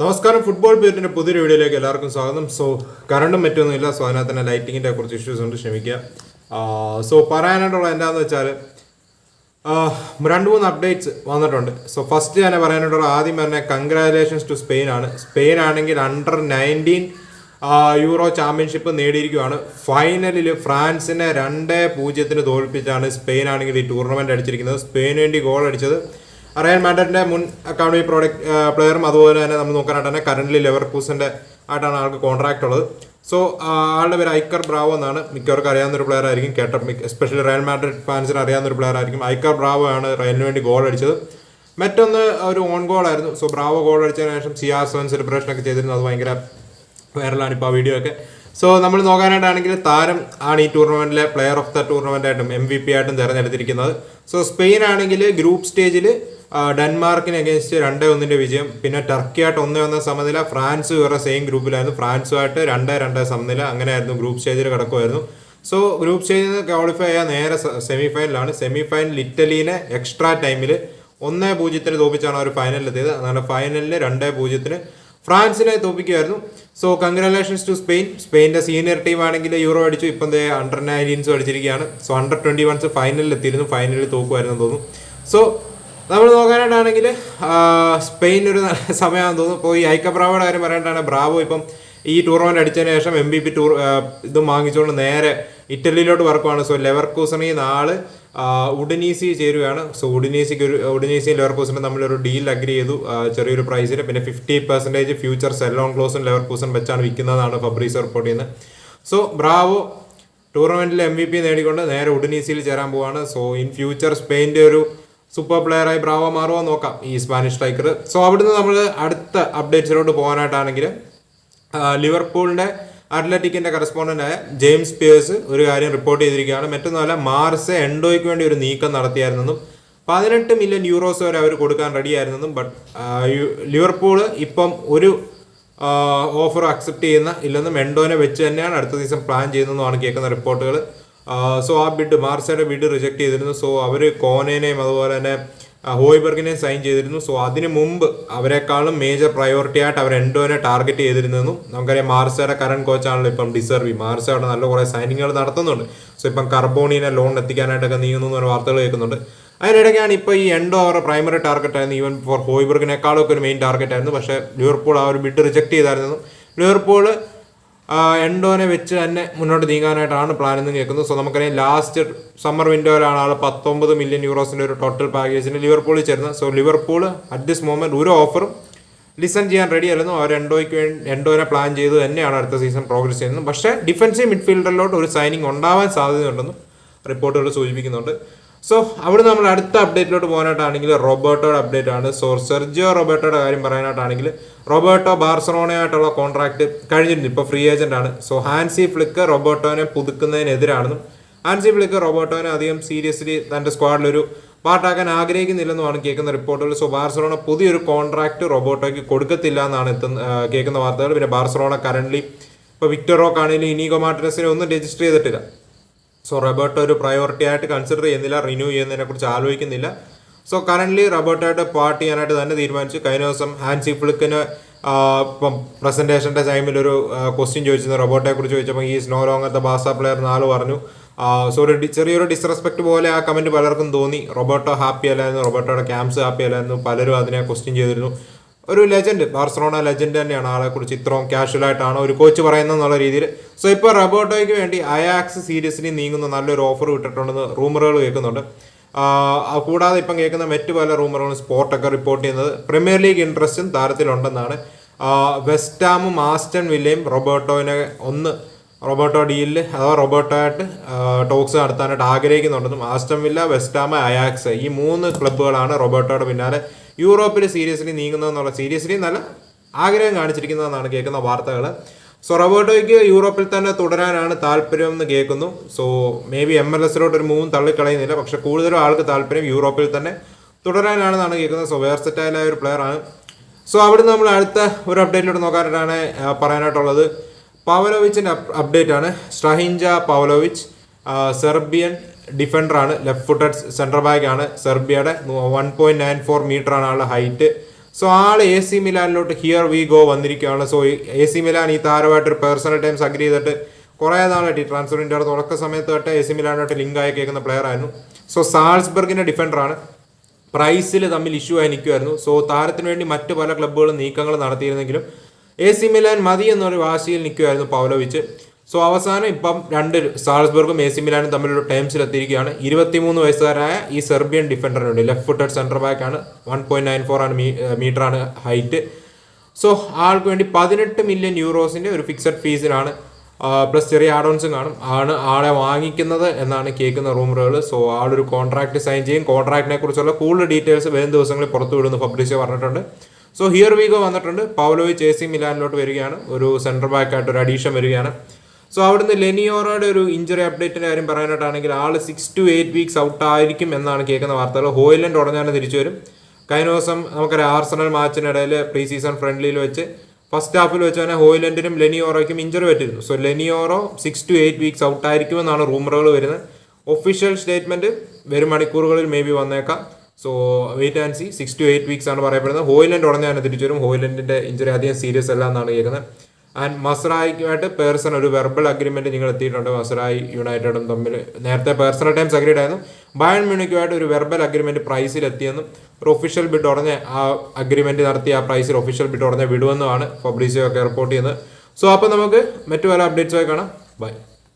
നമസ്കാരം. ഫുട്ബോൾ പീരിയഡിന്റെ പുതിയൊരു വീഡിയോയിലേക്ക് എല്ലാവർക്കും സ്വാഗതം. സോ കറണ്ടും മറ്റൊന്നും ഇല്ല സോ അതിനകത്ത് തന്നെ ലൈറ്റിങ്ങിന്റെ കുറച്ച് ഇഷ്യൂസ് ഉണ്ട്. ക്ഷമിക്കുക. സോ പറയാനായിട്ടുള്ള എന്താണെന്ന് വെച്ചാൽ രണ്ട് മൂന്ന് അപ്ഡേറ്റ്സ് വന്നിട്ടുണ്ട്. സോ ഫസ്റ്റ് ഞാൻ പറയാനായിട്ടുള്ള ആദ്യം തന്നെ കൺഗ്രാചുലേഷൻസ് ടു സ്പെയിൻ ആണ്. സ്പെയിൻ ആണെങ്കിൽ അണ്ടർ നയന്റീൻ യൂറോ ചാമ്പ്യൻഷിപ്പ് നേടിയിരിക്കുകയാണ്. ഫൈനലിൽ ഫ്രാൻസിനെ രണ്ട് പൂജ്യത്തിന് തോൽപ്പിച്ചാണ് സ്പെയിൻ ആണെങ്കിൽ ഈ ടൂർണമെന്റ് അടിച്ചിരിക്കുന്നത്. സ്പെയിന് വേണ്ടി ഗോൾ അടിച്ചത് റയൽ മാഡ്രിഡിന്റെ മുൻ അക്കാഡമി പ്രോഡക്റ്റ് പ്ലെയറും അതുപോലെ തന്നെ നമ്മൾ നോക്കാനായിട്ട് തന്നെ കറന്റ് ലെവർപൂസിന്റെ ആയിട്ടാണ് ആൾക്ക് കോൺട്രാക്ട് ഉള്ളത്. സോ ആളുടെ പേര് ഐക്കർ ബ്രാവോ എന്നാണ്. മിക്കവർക്കും അറിയാവുന്ന ഒരു പ്ലെയർ ആയിരിക്കും. കേട്ട എസ്പെഷ്യലി റയൽ മാഡ്രിഡ് ഫാൻസിന് അറിയാവുന്ന ഒരു പ്ലെയർ ആയിരിക്കും. ഐക്കർ ബ്രാവോ ആണ് റയലിന് വേണ്ടി ഗോൾ അടിച്ചത്. മറ്റൊന്ന് ഒരു ഓൺ ഗോൾ ആയിരുന്നു. സോ ബ്രാവോ ഗോൾ അടിച്ചതിന് ശേഷം സിയാസോൻ സെലിബ്രേഷൻ ഒക്കെ ചെയ്തിരുന്നു. അത് ഭയങ്കര വൈറലാണ് ഇപ്പോൾ ആ വീഡിയോ ഒക്കെ. സോ നമ്മൾ നോക്കാനായിട്ടാണെങ്കിൽ താരം ആണ് ഈ ടൂർണമെന്റിലെ പ്ലെയർ ഓഫ് ദ ടൂർണമെന്റ് ആയിട്ടും എം വി പി ആയിട്ടും തിരഞ്ഞെടുത്തിരിക്കുന്നത്. സോ സ്പെയിൻ ആണെങ്കിൽ ഗ്രൂപ്പ് സ്റ്റേജിൽ ഡെൻമാർക്കിന് അഗേൻസ്റ്റ് രണ്ടേ ഒന്നിന്റെ വിജയം. പിന്നെ ടർക്കിയായിട്ട് ഒന്നേ ഒന്ന് സമനില. ഫ്രാൻസ് വേറെ സെയിം ഗ്രൂപ്പിലായിരുന്നു ഫ്രാൻസുമായിട്ട് രണ്ടേ രണ്ടേ സമനില. അങ്ങനെയായിരുന്നു ഗ്രൂപ്പ് സ്റ്റേജിൽ കിടക്കുമായിരുന്നു സോ ഗ്രൂപ്പ് സ്റ്റേജിൽ നിന്ന് ക്വാളിഫൈ ചെയ്യാൻ നേരെ സെമി ഫൈനലാണ് സെമി ഫൈനൽ ഇറ്റലീനെ എക്സ്ട്രാ ടൈമിൽ ഒന്നേ പൂജ്യത്തിന് തോപ്പിച്ചാണ് അവർ ഫൈനലിലെത്തിയത് അങ്ങനെ ഫൈനലിൽ രണ്ടേ പൂജ്യത്തിന് ഫ്രാൻസിനെ തോപ്പിക്കുമായിരുന്നു സോ കൺഗ്രാലേഷൻസ് ടു സ്പെയിൻ സ്പെയിന്റെ സീനിയർ ടീം ആണെങ്കിൽ യൂറോ അടിച്ചു. ഇപ്പം അണ്ടർ നയന്റീൻസും അടിച്ചിരിക്കുകയാണ് സോ അണ്ടർ ട്വന്റി വൺസ് ഫൈനലിൽ എത്തിയിരുന്നു. ഫൈനലിൽ തോക്കുമായിരുന്നു തോന്നുന്നു. സോ നമ്മൾ നോക്കാനായിട്ടാണെങ്കിൽ സ്പെയിൻ ഒരു നല്ല സമയമാണെന്ന് തോന്നുന്നു. ഇപ്പോൾ ഈ ഐക്ക ബ്രാവോയുടെ കാര്യം പറയാനാണ് ബ്രാവോ ഇപ്പം ഈ ടൂർണമെന്റ് അടിച്ചതിന് ശേഷം എം ബി പി ടൂർ ഇതും വാങ്ങിച്ചുകൊണ്ട് നേരെ ഇറ്റലിയിലോട്ട് വർക്കുവാണ്. സോ ലെവർ കൂസണി നാൾ ഉഡിനീസി ചേരുകയാണ് സോ ഉഡിനീസിക്ക് ഒരു ഉഡിനീസിയും ലെവർ ലെവർക്കൂസനും തമ്മിലൊരു ഡീൽ അഗ്രി ചെയ്തു. ചെറിയൊരു പ്രൈസിൽ പിന്നെ fifty percentage future sell on ക്ലോസും കൂസൺ വെച്ചാണ് വിൽക്കുന്നതാണ് ഫബ്രീസ് റിപ്പോർട്ട് ചെയ്യുന്നത് സോ ബ്രാവോ ടൂർണമെന്റിൽ എം വി പി നേടിക്കൊണ്ട് നേരെ ഉഡിനീസിയിൽ ചേരാൻ പോവാണ്. സോ ഇൻ ഫ്യൂച്ചർ സ്പെയിന്റെ ഒരു സൂപ്പർ പ്ലെയറായി ബ്രാവോ മാറുമോ നോക്കാം ഈ സ്പാനിഷ് സ്ട്രൈക്കർ. സോ അവിടുന്ന് നമ്മൾ അടുത്ത അപ്ഡേറ്റ്സിലോട്ട് പോകാനായിട്ടാണെങ്കിൽ ലിവർപൂളിന്റെ അത്ലറ്റിക്കിന്റെ കറസ്പോണ്ടന്റായ ജെയിംസ് പിയേഴ്സ് ഒരു കാര്യം റിപ്പോർട്ട് ചെയ്തിരിക്കുകയാണ്. മറ്റൊന്നുമല്ല മാർസ് എൻഡോയ്ക്ക് വേണ്ടി ഒരു നീക്കം നടത്തിയായിരുന്നെന്നും പതിനെട്ട് മില്യൺ യൂറോസ് വരെ അവർ കൊടുക്കാൻ റെഡിയായിരുന്നെന്നും ബട്ട് ലിവർപൂൾ ഇപ്പം ഒരു ഓഫർ അക്സെപ്റ്റ് ചെയ്യുന്ന ഇല്ലെന്നും എൻഡോനെ വെച്ച് തന്നെയാണ് അടുത്ത ദിവസം പ്ലാൻ ചെയ്യുന്നതെന്നുമാണ് കേൾക്കുന്ന റിപ്പോർട്ടുകൾ സോ ആ ബിഡ് മാർസയുടെ ബിഡ് റിജക്ട് ചെയ്തിരുന്നു. സോ അവർ കോനേനെയും അതുപോലെ തന്നെ ഹോയ്ബർഗിനെയും സൈൻ ചെയ്തിരുന്നു. സോ അതിന് മുമ്പ് അവരെക്കാളും മേജർ പ്രയോറിറ്റി ആയിട്ട് അവർ എൻഡോനെ ടാർഗറ്റ് ചെയ്തിരുന്നു നമുക്കറിയാം മാർസയുടെ കറണ്ട് കോച്ചാണല്ലോ ഇപ്പം ഡിസർവി. മാർസ അവിടെ നല്ല കുറേ സൈനിങ്ങുകൾ നടത്തുന്നുണ്ട്. സോ ഇപ്പം കർബോണിനെ ലോൺ എത്തിക്കാനായിട്ടൊക്കെ നീങ്ങുന്നു എന്ന് വാർത്തകൾ കേൾക്കുന്നുണ്ട്. അതിനിടയ്ക്കാണ് ഇപ്പോൾ ഈ എൻഡോ അവരുടെ പ്രൈമറി ടാർഗറ്റ് ആയിരുന്നു. ഈവൻ ഫോർ ഹോയ്ബർഗിനേക്കാളും ഒക്കെ ഒരു മെയിൻ ടാർഗറ്റ് ആയിരുന്നു. പക്ഷേ ലിവർപൂൾ ആ ഒരു ബിഡ് റിജക്ട് ചെയ്തായിരുന്നു ലിവർപൂൾ എൻഡോനെ വെച്ച് തന്നെ മുന്നോട്ട് നീങ്ങാനായിട്ടാണ് പ്ലാൻ എന്ന് കേൾക്കുന്നത്. സോ നമുക്കറിയാം ലാസ്റ്റ് സമ്മർ വിൻഡോയിലാണ് ആൾ പത്തൊമ്പത് മില്യൺ യൂറോസിന്റെ ഒരു ടോട്ടൽ പാക്കേജിന് ലിവർപൂളിൽ ചേരുന്നത്. So Liverpool at this moment ഒരു ഓഫറും ലിസൺ ചെയ്യാൻ റെഡി ആയിരുന്നു അവർ എൻഡോയ്ക്ക് വേണ്ടി എൻഡോനെ പ്ലാൻ ചെയ്ത് തന്നെയാണ് അടുത്ത സീസൺ പ്രോഗ്രസ് ചെയ്യുന്നത്. പക്ഷേ ഡിഫൻസീവ് മിഡ്ഫീൽഡറിലോട്ട് ഒരു സൈനിങ് ഉണ്ടാവാൻ സാധ്യതയുണ്ടെന്നും റിപ്പോർട്ടുകൾ സൂചിപ്പിക്കുന്നുണ്ട്. സോ അവിടെ നമ്മൾ അടുത്ത അപ്ഡേറ്റിലോട്ട് പോകാനായിട്ടാണെങ്കിൽ റോബർട്ടോയുടെ അപ്ഡേറ്റ് ആണ് സോ സെർജിയോ റോബർട്ടോയുടെ കാര്യം പറയാനായിട്ടാണെങ്കിൽ റോബർട്ടോ ബാർസലോണയായിട്ടുള്ള കോൺട്രാക്ട് കഴിഞ്ഞിരുന്നു. ഇപ്പോൾ ഫ്രീ ഏജന്റ് ആണ്. സോ ഹാൻസി ഫ്ലിക്ക് റോബർട്ടോനെ പുതുക്കുന്നതിനെതിരാണെന്നും ഹാൻസി ഫ്ലിക്ക് റോബർട്ടോനെ അധികം സീരിയസ്ലി തന്റെ സ്ക്വാഡിലൊരു പാർട്ടാക്കാൻ ആഗ്രഹിക്കുന്നില്ലെന്നുമാണ് കേൾക്കുന്ന റിപ്പോർട്ടുകൾ. സോ ബാർസലോണ പുതിയൊരു കോൺട്രാക്ട് റോബോട്ടോയ്ക്ക് കൊടുക്കത്തില്ല എന്നാണ് എത്തുന്ന കേൾക്കുന്ന വാർത്തകൾ. പിന്നെ ബാർസലോണ കറന്റ്ലി ഇപ്പോൾ വിക്ടർ റോക്ക് ഇനീഗോ മാർട്ടിനസിനെ ഒന്നും രജിസ്റ്റർ ചെയ്തിട്ടില്ല. സോ റോബർട്ടോ ഒരു പ്രയോറിറ്റി ആയിട്ട് കൺസിഡർ ചെയ്യുന്നില്ല റിന്യൂ ചെയ്യുന്നതിനെ കുറിച്ച് ആലോചിക്കുന്നില്ല. സോ കറന്റ് റബർട്ടായിട്ട് പാർട്ട് ചെയ്യാനായിട്ട് തന്നെ തീരുമാനിച്ചു. കഴിഞ്ഞ ദിവസം ഹാൻസി ഫ്ലിക്കിന് ഇപ്പം പ്രസന്റേഷന്റെ ടൈമിൽ ഒരു ക്വസ്റ്റ്യൻ ചോദിച്ചിരുന്നു. റോബോട്ടെ കുറിച്ച് ചോദിച്ചപ്പോൾ ഈ സ്നോ ലോങ്ങത്തെ ബാസ പ്ലെയർ നാല് പറഞ്ഞു. സോ ഒരു ചെറിയൊരു ഡിസ്റെസ്പെക്ട് പോലെ ആ കമന്റ് പലർക്കും തോന്നി. റോബർട്ടോ ഹാപ്പി അല്ലായിരുന്നു റോബർട്ടോയുടെ ക്യാമ്പ്സ് ഹാപ്പി അല്ലായിരുന്നു പലരും അതിനെ ക്വസ്റ്റ്യൻ ചെയ്തിരുന്നു. ഒരു ലെജൻഡ് ബാർസലോണ ലെജൻഡ് തന്നെയാണ് ആളെ കുറിച്ച് ഇത്രയും കാഷ്വൽ ആയിട്ടാണ് ഒരു കോച്ച് പറയുന്നത് എന്നുള്ള രീതിയിൽ. സോ ഇപ്പോൾ റബോട്ടോയ്ക്ക് വേണ്ടി അയാക്സ് സീരീസിന് നീങ്ങുന്ന നല്ലൊരു ഓഫർ വിട്ടിട്ടുണ്ടെന്ന് റൂമറുകൾ കേൾക്കുന്നുണ്ട്. കൂടാതെ ഇപ്പം കേൾക്കുന്ന മറ്റു പല റൂമറുകളും സ്പോർട്ടൊക്കെ റിപ്പോർട്ട് ചെയ്യുന്നത് പ്രീമിയർ ലീഗ് ഇൻട്രസ്റ്റും താരത്തിലുണ്ടെന്നാണ്. വെസ്റ്റാമും ആസ്റ്റൺ വില്ലയും റൊബോട്ടോയിനെ ഒന്ന് റോബർട്ടോ ഡീലിൽ അഥവാ റോബർട്ടോയായിട്ട് ടോക്സ് നടത്താനായിട്ട് ആഗ്രഹിക്കുന്നുണ്ടെന്നും ആസ്റ്റം വില്ല വെസ്റ്റാമ അയാക്സ് ഈ മൂന്ന് ക്ലബ്ബുകളാണ് റോബർട്ടോയുടെ പിന്നാലെ യൂറോപ്പിൽ സീരിയസ്ലി നീങ്ങുന്നതെന്നുള്ള സീരിയസ്ലി നല്ല ആഗ്രഹം കാണിച്ചിരിക്കുന്നതെന്നാണ് കേൾക്കുന്ന വാർത്തകൾ സോ റോബർട്ടോയ്ക്ക് യൂറോപ്പിൽ തന്നെ തുടരാനാണ് താല്പര്യം എന്ന് കേൾക്കുന്നു. So maybe M L എസിലോട്ട് ഒരു മൂന്ന് തള്ളിക്കളയുന്നില്ല. പക്ഷെ കൂടുതലും ആൾക്ക് താല്പര്യം യൂറോപ്പിൽ തന്നെ തുടരാനാണെന്നാണ് കേൾക്കുന്നത്. സോ വേർസെറ്റായ ഒരു പ്ലെയർ ആണ്. സോ അവിടെ നമ്മൾ അടുത്ത ഒരു അപ്ഡേറ്റിലോട്ട് നോക്കാനായിട്ടാണ് പറയാനായിട്ടുള്ളത്. പവലോവിച്ചിന്റെ അപ്ഡേറ്റ് ആണ്. സ്ട്രഹിൻജ പവലോവിച്ച് സെർബിയൻ ഡിഫൻഡറാണ് ലെഫ്റ്റ് ഫുട്ടഡ് സെൻട്രൽ ബാക്ക് ആണ് സെർബിയയുടെ one point nine four metre ആണ് ആളുടെ ഹൈറ്റ് സോ ആൾ എ സി മിലാനിലോട്ട് ഹിയർ വി ഗോ വന്നിരിക്കുകയാണ്. സോ എ സി മിലാൻ ഈ താരമായിട്ട് ഒരു പേഴ്സണൽ ടൈംസ് അഗ്രി ചെയ്തിട്ട് കുറേ നാളായിട്ട് ഈ ട്രാൻസ്ഫറിന്റെ തുടക്ക സമയത്ത് തൊട്ട് എ സി മിലാനായിട്ട് ലിങ്ക് ആയി കേൾക്കുന്ന പ്ലെയർ ആയിരുന്നു. സോ സാൾസ്ബർഗിന്റെ ഡിഫൻഡറാണ്. പ്രൈസിൽ തമ്മിൽ ഇഷ്യൂ ആയി നിൽക്കുമായിരുന്നു സോ താരത്തിന് വേണ്ടി മറ്റ് പല ക്ലബ്ബുകളും നീക്കങ്ങൾ നടത്തിയിരുന്നെങ്കിലും എ സി മിലാൻ മതി എന്നൊരു വാശിയിൽ നിൽക്കുമായിരുന്നു പൗലോവിച്ച്. സോ അവസാനം ഇപ്പം രണ്ട് സാൾസ്ബർഗും എ സി മിലാനും തമ്മിലുള്ള ടൈംസിൽ എത്തിയിരിക്കുകയാണ് ഇരുപത്തിമൂന്ന് വയസ്സുകാരായ ഈ സെർബിയൻ ഡിഫൻഡറിനുണ്ട് ലെഫ്റ്റ് ഫുട്ടഡ് സെന്റർ ബാക്ക് ആണ്. വൺ പോയിന്റ് നയൻ ഫോർ ആണ് മീറ്റർ ആണ് ഹൈറ്റ് സോ ആൾക്ക് വേണ്ടി പതിനെട്ട് മില്യൺ യൂറോസിന്റെ ഒരു ഫിക്സഡ് ഫീസിലാണ് പ്ലസ് ചെറിയ ആഡോൺസും കാണും. ആണ് ആളെ വാങ്ങിക്കുന്നത് എന്നാണ് കേൾക്കുന്ന റൂമറുകൾ സോ ആളൊരു കോൺട്രാക്ട് സൈൻ ചെയ്യും. കോൺട്രാക്റ്റിനെ കുറിച്ചുള്ള കൂടുതൽ ഡീറ്റെയിൽസ് വരും ദിവസങ്ങളിൽ പുറത്തു വിടുന്നു പബ്ലിഷ് പറഞ്ഞിട്ടുണ്ട്. സോ ഹിയർ വീഗോ വന്നിട്ടുണ്ട്. പൗലോവി ചേസി മിലാനിലോട്ട് വരികയാണ്. ഒരു സെന്റർ ബാക്ക് ആയിട്ട് ഒരു അഡീഷൻ വരികയാണ്. സോ അവിടുന്ന് ലെനിയോറയുടെ ഒരു ഇഞ്ചുറി അപ്ഡേറ്റിന്റെ കാര്യം പറയാനായിട്ടാണെങ്കിൽ ആൾ six to eight weeks out ആയിരിക്കും എന്നാണ് കേൾക്കുന്ന വാർത്തകൾ. ഹോയിലൻഡ് ഉടനെ തിരിച്ചു വരും. കഴിഞ്ഞ ദിവസം നമുക്കറിയാം ആർസണൽ മാച്ചിനിടയിൽ പ്രീ സീസൺ ഫ്രണ്ട്ലിയിൽ വെച്ച് ഫസ്റ്റ് ഹാഫിൽ വെച്ച് തന്നെ ഹോയിലൻഡിനും ലെനിയോറോയ്ക്കും ഇഞ്ചുറി പറ്റിയിരുന്നു. So Leny Yoro six to eight weeks out ആയിരിക്കുമെന്നാണ് റൂമറുകൾ വരുന്നത്. ഒഫീഷ്യൽ സ്റ്റേറ്റ്മെന്റ് വരും മണിക്കൂറുകളിൽ മേ ബി വന്നേക്കാം. So wait and see six to eight weeks ആണ് പറയപ്പെടുന്നത്. ഹോയിലൻഡ് ഉടനെ തന്നെ തിരിച്ചു വരും. ഹോയിലൻഡിന്റെ ഇഞ്ചുറി അധികം സീരിയസ് അല്ല എന്നാണ് കേൾക്കുന്നത്. ആൻഡ് മസറായിക്കുമായിട്ട് പേഴ്സൺ ഒരു വെർബൽ അഗ്രിമെന്റ് നിങ്ങൾ എത്തിയിട്ടുണ്ട് മസറായി യുണൈറ്റഡും തമ്മിൽ നേരത്തെ പേഴ്സണൽ ടൈംസ് അഗ്രീഡ് ആയിരുന്നു. ബയൺ മ്യൂണിക്കുമായിട്ട് ഒരു വെർബൽ അഗ്രിമെന്റ് പ്രൈസിൽ എത്തിയെന്നും ഒരു ഒഫീഷ്യൽ ബിഡ് ഉടനെ ആ അഗ്രിമെന്റ് നടത്തി ആ പ്രൈസിൽ ഒഫീഷ്യൽ ബിഡ് ഉടനെ വിടുമെന്നുമാണ് ഫബ്രീസിയോ ഒക്കെ റിപ്പോർട്ട് ചെയ്യുന്നത്. സോ അപ്പോൾ നമുക്ക് മറ്റു പല അപ്ഡേറ്റ്സുമായി കാണാം. ബൈ